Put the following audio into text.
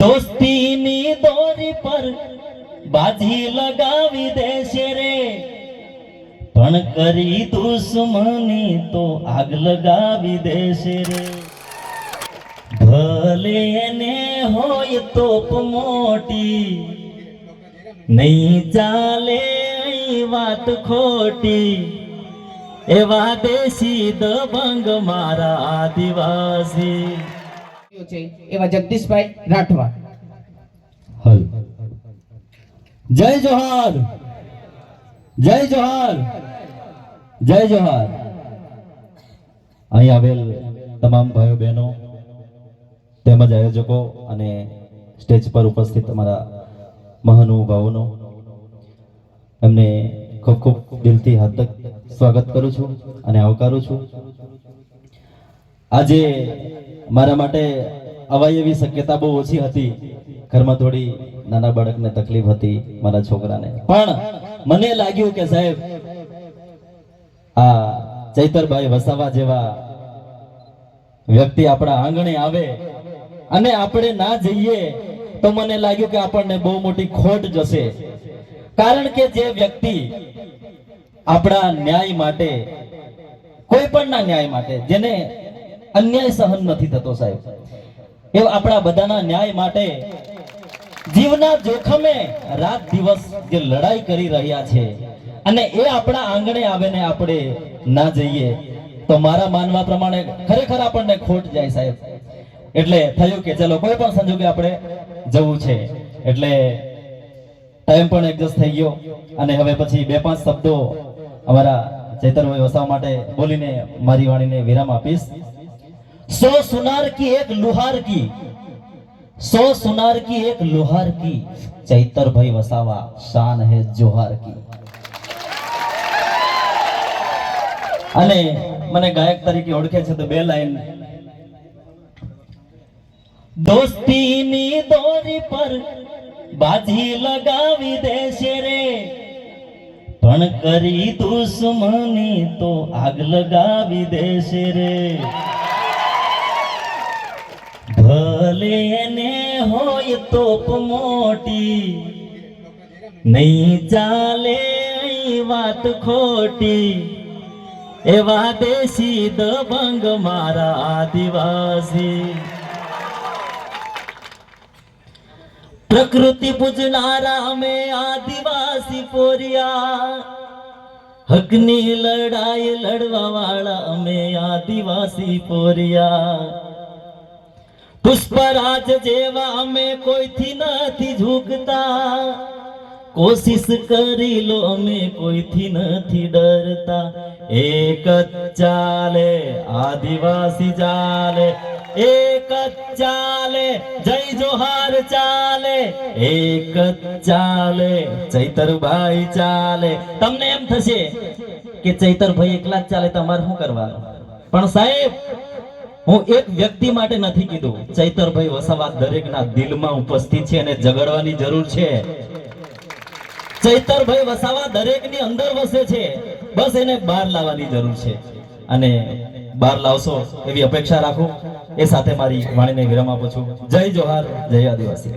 દોસ્તીની દોરી પર બાજી લગાવી દેશે રે. પણ કરી દુશ્મની તો આગ લગાવી દેશે રે. ભલે ને હોય તોપ મોટી, નહીં ચાલે વાત ખોટી. એવા દેશી દબંગ મારા આદિવાસી. છે એવા જગદીશભાઈ રાઠવા. હલ. જય જોહાર. જય જોહાર. જય જોહાર. અહીં આવેલ તમામ ભાઈઓ બહેનો, તેમજ આયોજકો અને સ્ટેજ પર ઉપસ્થિત અમારા મહાનુભાવોનો, એમને ખૂબ ખૂબ દિલથી હાર્દક સ્વાગત કરું છું અને આવકારું છું. આજે મારા માટે અવાય એવી શક્યતા બહુ ઓછી હતી. ઘરમાં થોડી નાના બાળકને તકલીફ હતી મારા છોકરાને. પણ મને લાગ્યું કે સાહેબ, આ ચૈતરભાઈ વસાવા જેવા વ્યક્તિ આપણા આંગણે આવે અને આપણે ના જઈએ તો મને લાગ્યું કે આપણને બહુ મોટી ખોટ જશે. કારણ કે જે વ્યક્તિ આપણા ન્યાય માટે, કોઈ પણ ના ન્યાય માટે, જેને અન્યાય સહન નથી થતો સાહેબ. એ આપણા બધાના ન્યાય માટે જીવના જોખમે રાત દિવસ જે લડાઈ કરી રહ્યા છે અને એ આપણા આંગણે આવેને આપણે ના જઈએ, તો મારા માનવા પ્રમાણે ખરેખર આપણને ખોટ જાય સાહેબ. એટલે થયું કે ચલો કોઈ પણ સંજોગે આપણે જવું છે. એટલે ટાઈમ પણ એડજસ્ટ થઈ ગયો અને હવે પછી બે પાંચ શબ્દો અમારા ચૈતરભાઈ વસાવા માટે બોલીને મારી વાણીને વિરામ આપીશ. સો સુનાર की एक લુહાર की સો સુનાર की एक લુહાર की ચૈતરભાઈ વસાવા શાન હે જોહાર की અને મને ગાયક તરીકે ઓળખે છે તો બે લાઈન દોસ્તીની દોરી પર બાજી લગાવી દેશે રે પણ કરી દુશ્મની તો આગ લગાવી દેશે રે ભલે ને હોય તોપ મોટી, નહીં ચાલે વાત ખોટી. એવા દેશી દબંગ મારા આદિવાસી. પ્રકૃતિ પૂજનારા અમે આદિવાસી પોરિયા. હકની લડાઈ લડવા વાળા અમે આદિવાસી પોરિયા. પુષ્પરાજ જેવા અમે કોઈથી નથી ઝૂકતા. કોશિશ કરી લો, અમે કોઈથી નથી ડરતા. એક જ ચાલે, આદિવાસી ચાલે. એક જ ચાલે, જય જોહાર ચાલે. એક જ ચાલે, ચૈતરભાઈ ચાલે. તમને એમ થશે કે ચૈતરભાઈ એકલા જ ચાલે, તમારે શું કરવાનું? પણ સાહેબ હું એક વ્યક્તિ માટે નથી કીધું. ચૈતરભાઈ વસાવા દરેકના દિલમાં ઉપસ્થિત છે અને જગડવાની જરૂર છે. ચૈતરભાઈ વસાવા દરેકની અંદર વસે છે. બસ એને બહાર લાવવાની જરૂર છે. અને બહાર લાવશો એવી અપેક્ષા રાખું. એ સાથે મારી વાણીને વિરામ આપું છું. જય જોહાર, જય આદિવાસી.